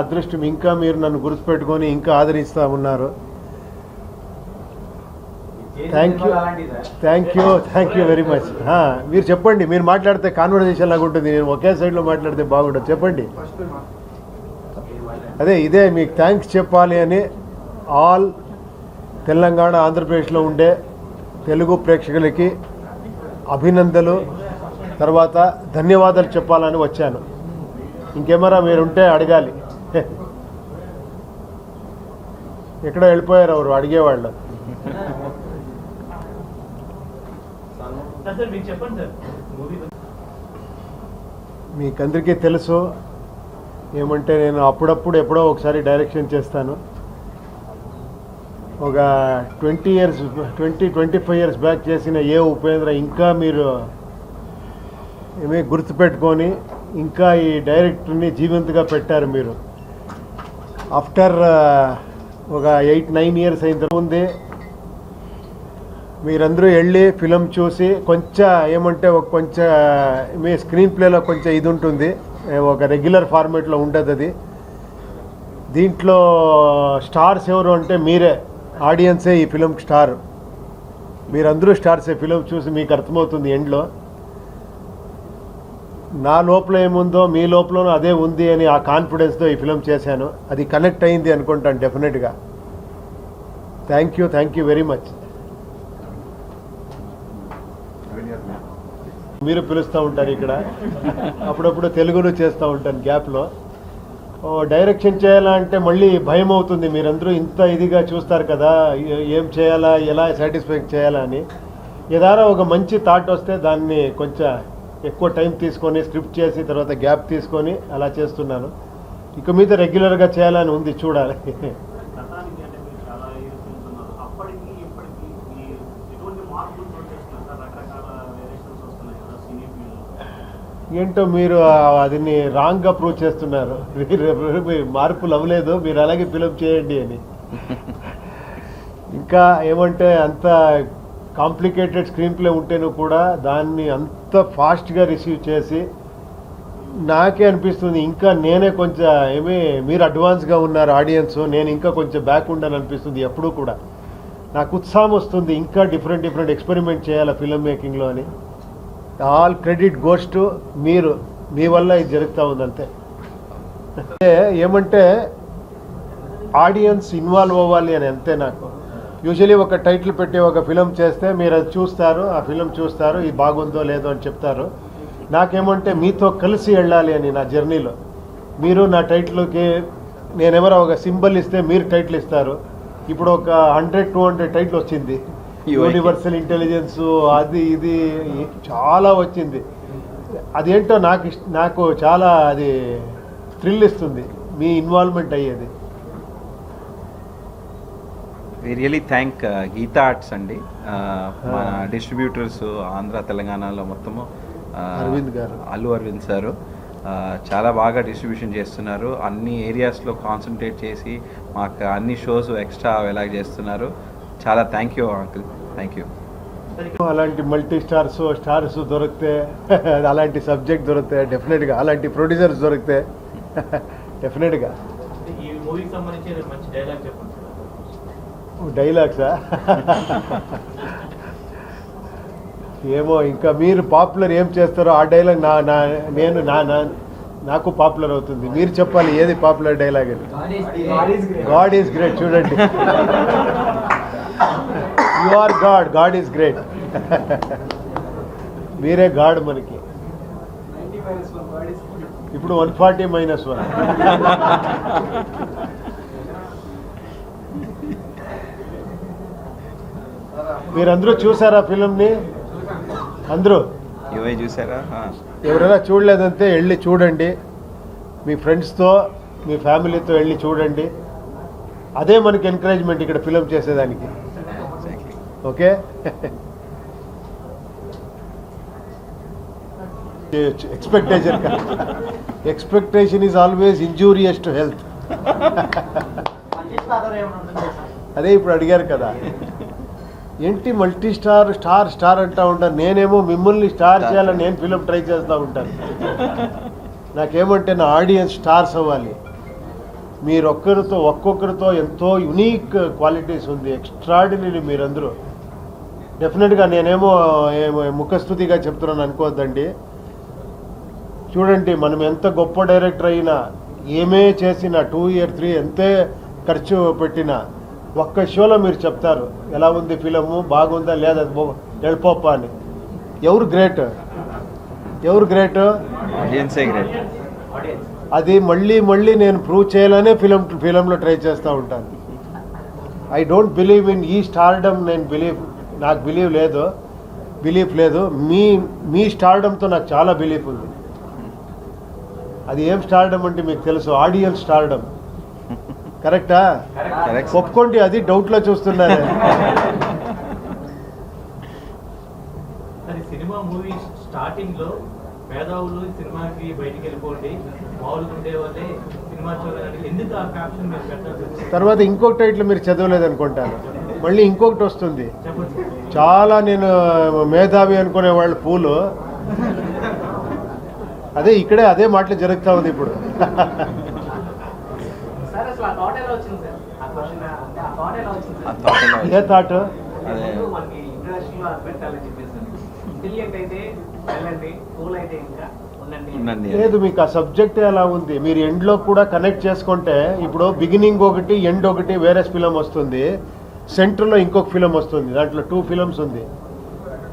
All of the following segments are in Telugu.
అదృష్టం. ఇంకా మీరు నన్ను గుర్తుపెట్టుకొని ఇంకా ఆదరిస్తూ ఉన్నారు. Thank you thank you thank you very much మీరు చెప్పండి మీరు మాట్లాడితే కాన్వర్జేషన్ లాగా ఉంటుంది. నేను ఒకే సైడ్లో మాట్లాడితే బాగుంటుంది. చెప్పండి. అదే ఇదే మీకు థ్యాంక్స్ చెప్పాలి అని ఆల్ తెలంగాణ ఆంధ్రప్రదేశ్లో ఉండే తెలుగు ప్రేక్షకులకి అభినందనలు. తర్వాత ధన్యవాదాలు చెప్పాలని వచ్చాను. ఇంకేమరా మీరుంటే అడగాలి. ఎక్కడో వెళ్ళిపోయారు ఎవరు? అడిగేవాళ్ళు. మీకందరికీ తెలుసు ఏమంటే నేను అప్పుడప్పుడు ఎప్పుడో ఒకసారి డైరెక్షన్ చేస్తాను. ఒక twenty years twenty twenty five years back చేసిన ఏ ఉపేంద్ర ఇంకా మీరు ఏమీ గుర్తుపెట్టుకొని ఇంకా ఈ డైరెక్టర్ని జీవంతగా పెట్టారు మీరు. ఆఫ్టర్ uh, ఒక ఎయిట్ నైన్ ఇయర్స్ అయిన తర్వాత ఉంది మీరందరూ వెళ్ళి ఫిలం చూసి కొంచెం ఏమంటే ఒక కొంచెం uh, మీ స్క్రీన్ ప్లేలో కొంచెం ఇది ఉంటుంది. ఒక రెగ్యులర్ ఫార్మేట్లో ఉండదు అది. దీంట్లో స్టార్స్ ఎవరు అంటే మీరే. ఆడియన్సే ఈ ఫిలం స్టార్ మీరందరూ స్టార్సే ఫిలం చూసి మీకు అర్థమవుతుంది ఎండ్లో నా లోపల ఏముందో మీ లోపల అదే ఉంది అని ఆ కాన్ఫిడెన్స్తో ఈ ఫిలిం చేశాను. అది కనెక్ట్ అయింది అనుకుంటాను definitely thank you thank you very much మీరు పిలుస్తూ ఉంటారు ఇక్కడ. అప్పుడప్పుడు తెలుగులో చేస్తూ ఉంటాను గ్యాప్లో ఓ డైరెక్షన్ చేయాలంటే మళ్ళీ భయం అవుతుంది. మీరందరూ ఇంత ఇదిగా చూస్తారు కదా ఏం చేయాలా ఎలా సాటిస్ఫై చేయాలా అని. ఏదారా ఒక మంచి థాట్ వస్తే దాన్ని కొంచెం ఎక్కువ టైం తీసుకొని స్క్రిప్ట్ చేసి తర్వాత గ్యాప్ తీసుకొని అలా చేస్తున్నాను. ఇక మీద రెగ్యులర్గా చేయాలని ఉంది చూడాలి. ఏంటో మీరు అదిని రాంగ్గా ప్రూవ్ చేస్తున్నారు. మీరు- మార్పులు అవ్వలేదు మీరు అలాగే ఫిలప్ చేయండి అని. ఇంకా ఏమంటే అంత కాంప్లికేటెడ్ స్క్రీన్ ప్లే ఉంటేనూ కూడా దాన్ని అంత ఫాస్ట్గా రిసీవ్ చేసి నాకే అనిపిస్తుంది. ఇంకా నేనే కొంచెం ఏమీ మీరు అడ్వాన్స్గా ఉన్నారు ఆడియన్స్ నేను ఇంకా కొంచెం బ్యాక్ ఉండని అనిపిస్తుంది ఎప్పుడూ కూడా. నాకు ఉత్సాహం వస్తుంది ఇంకా డిఫరెంట్ డిఫరెంట్ ఎక్స్పెరిమెంట్ చేయాలి ఫిల్మ్ మేకింగ్లో అని. ఆల్ క్రెడిట్ గోస్ టు మీరు మీ వల్ల ఇది జరుగుతూ ఉందంతే. అంటే ఏమంటే ఆడియన్స్ ఇన్వాల్వ్ అవ్వాలి అని అంతే నాకు. యూజువలీ ఒక టైటిల్ పెట్టి ఒక ఫిలిం చేస్తే మీరు అది చూస్తారు ఆ ఫిలిం చూస్తారు ఇది బాగుందో లేదో అని చెప్తారు. నాకేమంటే మీతో కలిసి వెళ్ళాలి అని నా జర్నీలో. మీరు నా టైటిల్కి నేనెవరో ఒక సింబల్ ఇస్తే మీరు టైటిల్ ఇస్తారు. ఇప్పుడు ఒక హండ్రెడ్ టూ హండ్రెడ్ టైటిల్ వచ్చింది. యూనివర్సల్ ఇంటెలిజెన్స్ అది ఇది చాలా వచ్చింది. అదేంటో నాకు నాకు చాలా అది థ్రిల్ ఇస్తుంది. మీ ఇన్వాల్వ్మెంట్ అయ్యేది. We really thank Geetha Arts అండి. Uh, మన డిస్ట్రిబ్యూటర్స్ ఆంధ్ర తెలంగాణలో మొత్తము uh, అరవింద్ గారు. అల్లు అరవింద్ సారు. Uh, చాలా బాగా డిస్ట్రిబ్యూషన్ చేస్తున్నారు. అన్ని ఏరియాస్లో కాన్సన్ట్రేట్ చేసి మాకు అన్ని షోస్ ఎక్స్ట్రా ఎలా చేస్తున్నారు. చాలా thank you uncle thank you అలాంటి మల్టీ స్టార్స్ స్టార్స్ దొరికితే అలాంటి సబ్జెక్ట్ దొరికితే డెఫినెట్గా అలాంటి ప్రొడ్యూసర్స్ దొరికితే డెఫినెట్గా ఈ మూవీకి సంబంధించి మంచి డైలాగ్ చెప్పండి డైలాగ్సా ఏమో ఇంకా మీరు పాపులర్ ఏం చేస్తారో ఆ డైలాగ్ నా నా నేను నా నా నాకు పాపులర్ అవుతుంది. మీరు చెప్పాలి ఏది పాపులర్ డైలాగ్ అని. గాడ్ ఈజ్ గ్రేట్ చూడండి. You are God God is great మీరే గాడ్ మనకి. ఇప్పుడు వన్ ఫార్టీ మైనస్ వన్ మీరందరూ చూసారా ఫిలింని అందరూ? ఇవే చూసారా. ఎవరైనా చూడలేదంటే వెళ్ళి చూడండి. మీ ఫ్రెండ్స్తో మీ ఫ్యామిలీతో వెళ్ళి చూడండి. అదే మనకి ఎంకరేజ్మెంట్ ఇక్కడ ఫిలిం చేసేదానికి. Okay? Expectation expectation is always injurious to health అదే ఇప్పుడు అడిగారు కదా. ఏంటి మల్టీ స్టార్ స్టార్ స్టార్ అంటా ఉంటాను నేనేమో మిమ్మల్ని స్టార్ చేయాలని నేను ఫిలిం ట్రై చేస్తూ ఉంటాను. నాకేమంటే నా ఆడియన్స్ స్టార్స్ అవ్వాలి. మీరొక్కరితో ఒక్కొక్కరితో ఎంతో యునీక్ క్వాలిటీస్ ఉంది. ఎక్స్ట్రాడినరీ మీరందరూ. డెఫినెట్గా నేనేమో ఏమో ముఖస్థుతిగా చెప్తున్నాను అనుకోవద్దండి. చూడండి మనం ఎంత గొప్ప డైరెక్టర్ అయినా ఏమే చేసినా టూ ఇయర్ త్రీ ఎంతే ఖర్చు పెట్టినా ఒక్క షోలో మీరు చెప్తారు ఎలా ఉంది ఫిలము బాగుందా లేదా వెళ్ళిపోప్ప అని. ఎవరు గ్రేట్? ఎవరు గ్రేట్. అది మళ్ళీ మళ్ళీ నేను ప్రూవ్ చేయాలనే ఫిలం ఫిలంలో ట్రై చేస్తూ ఉంటాను. ఐ డోంట్ బిలీవ్ ఇన్ ఈ స్టార్డమ్ నేను బిలీవ్ నాకు బిలీవ్ లేదు బిలీఫ్ లేదు. మీ మీ స్టార్డమ్తో నాకు చాలా బిలీఫ్ ఉంది. అది ఏం స్టార్డమ్ అంటే మీకు తెలుసు ఆడియన్స్ స్టార్డమ్. కరెక్టా? కరెక్ట్. ఒప్పుకోండి అది డౌట్లో చూస్తున్నారు. అది సినిమా మూవీ స్టార్టింగ్లో మేధావులు సినిమాకి బయటికి వెళ్ళిపోండి మామూలుగా ఉండే వాళ్ళే సినిమా ఎందుకు ఆ క్యాప్షన్ మీరు వచ్చింది? తర్వాత ఇంకొక టైటిల్ మీరు చదవలేదు అనుకుంటాను మళ్ళీ ఇంకొకటి వస్తుంది. చాలా నేను మేధావి అనుకునే వాళ్ళ పూలు. అదే ఇక్కడే అదే మాటలు జరుగుతూ ఉంది ఇప్పుడు. ఏ వచ్చింది? థాట్ లేదు మీకు ఆ సబ్జెక్ట్ ఎలా ఉంది? మీరు ఎండ్లో కూడా కనెక్ట్ చేసుకుంటే ఇప్పుడు బిగినింగ్ ఒకటి ఎండ్ ఒకటి వేరే ఫిలం వస్తుంది. సెంటర్లో ఇంకొక ఫిలం వస్తుంది. దాంట్లో టూ ఫిలమ్స్ ఉంది.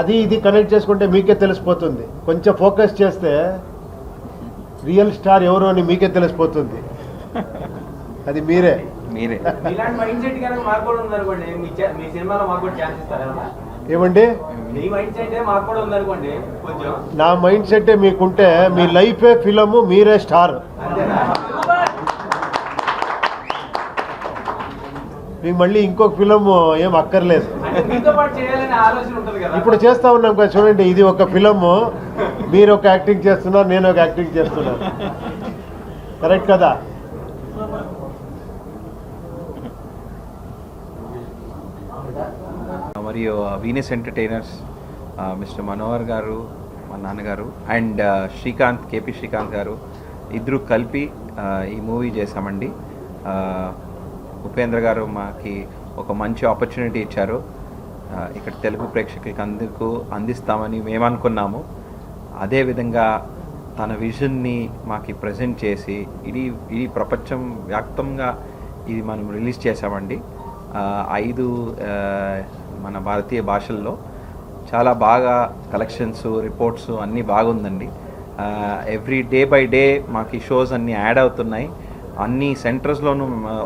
అది ఇది కనెక్ట్ చేసుకుంటే మీకే తెలిసిపోతుంది. కొంచెం ఫోకస్ చేస్తే రియల్ స్టార్ ఎవరు అని మీకే తెలిసిపోతుంది. అది మీరే. మీరే. సెట్ ఏమండి? మైండ్ సెట్ నా మైండ్ సెట్టే మీకుంటే మీ లైఫే ఫిలము మీరే స్టార్. అంతేనా? మీకు మళ్ళీ ఇంకొక ఫిలం ఏం అక్కర్లేదు. అంటే మీతో పాటు చేయాలనే ఆలోచన ఉంటుంది కదా. ఇప్పుడు చేస్తా ఉన్నాం కదా చూడండి ఇది ఒక ఫిలము మీరు ఒక యాక్టింగ్ చేస్తున్నారు నేను ఒక యాక్టింగ్ చేస్తున్నాను. కరెక్ట్ కదా? మరియు వీనస్ ఎంటర్టైనర్స్ మిస్టర్ మనోహర్ గారు మా నాన్నగారు and uh, Srikanth KP Srikanth గారు ఇద్దరు కలిపి uh, ఈ మూవీ చేశామండి. Uh, ఉపేంద్ర గారు మాకి ఒక మంచి ఆపర్చునిటీ ఇచ్చారు. ఇక్కడ తెలుగు ప్రేక్షకులకి అందుకు అందిస్తామని మేము అనుకున్నాము అదేవిధంగా తన విజన్ని మాకు ప్రజెంట్ చేసి ఇడీ ఇది ప్రపంచం వ్యాప్తంగా ఇది మనం రిలీజ్ చేసామండి ఐదు మన భారతీయ భాషల్లో చాలా బాగా కలెక్షన్స్ రిపోర్ట్స్ అన్నీ బాగుందండి. ఎవ్రీ డే బై డే మాకు షోస్ అన్నీ యాడ్ అవుతున్నాయి. అన్ని సెంటర్స్లోనూ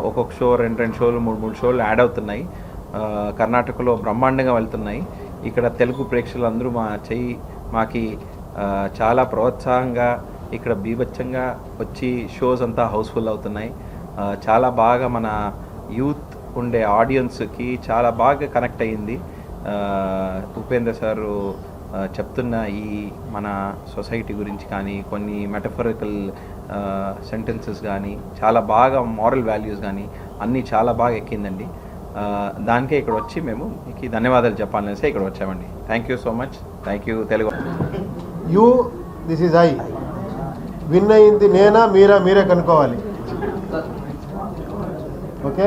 ఒక్కొక్క షో రెండు రెండు షోలు మూడు మూడు షోలు యాడ్ అవుతున్నాయి. కర్ణాటకలో బ్రహ్మాండంగా వెళ్తున్నాయి. ఇక్కడ తెలుగు ప్రేక్షకులు అందరూ మా చెయ్యి మాకి చాలా ప్రోత్సాహంగా ఇక్కడ బీభత్సంగా వచ్చి షోస్ అంతా హౌస్ఫుల్ అవుతున్నాయి. చాలా బాగా మన యూత్ ఉండే ఆడియన్స్కి చాలా బాగా కనెక్ట్ అయ్యింది. ఉపేంద్ర సారు చెప్తున్న ఈ మన సొసైటీ గురించి కానీ కొన్ని మెటఫరికల్ సెంటెన్సెస్ కానీ చాలా బాగా మారల్ వాల్యూస్ కానీ అన్నీ చాలా బాగా ఎక్కిందండి. దానికే ఇక్కడ వచ్చి మేము మీకు ధన్యవాదాలు చెప్పాలనేసి ఇక్కడ వచ్చామండి. Thank you so much thank you Telugu. You this is I win అయింది నేనా మీరా మీరే కనుక్కోవాలి. Okay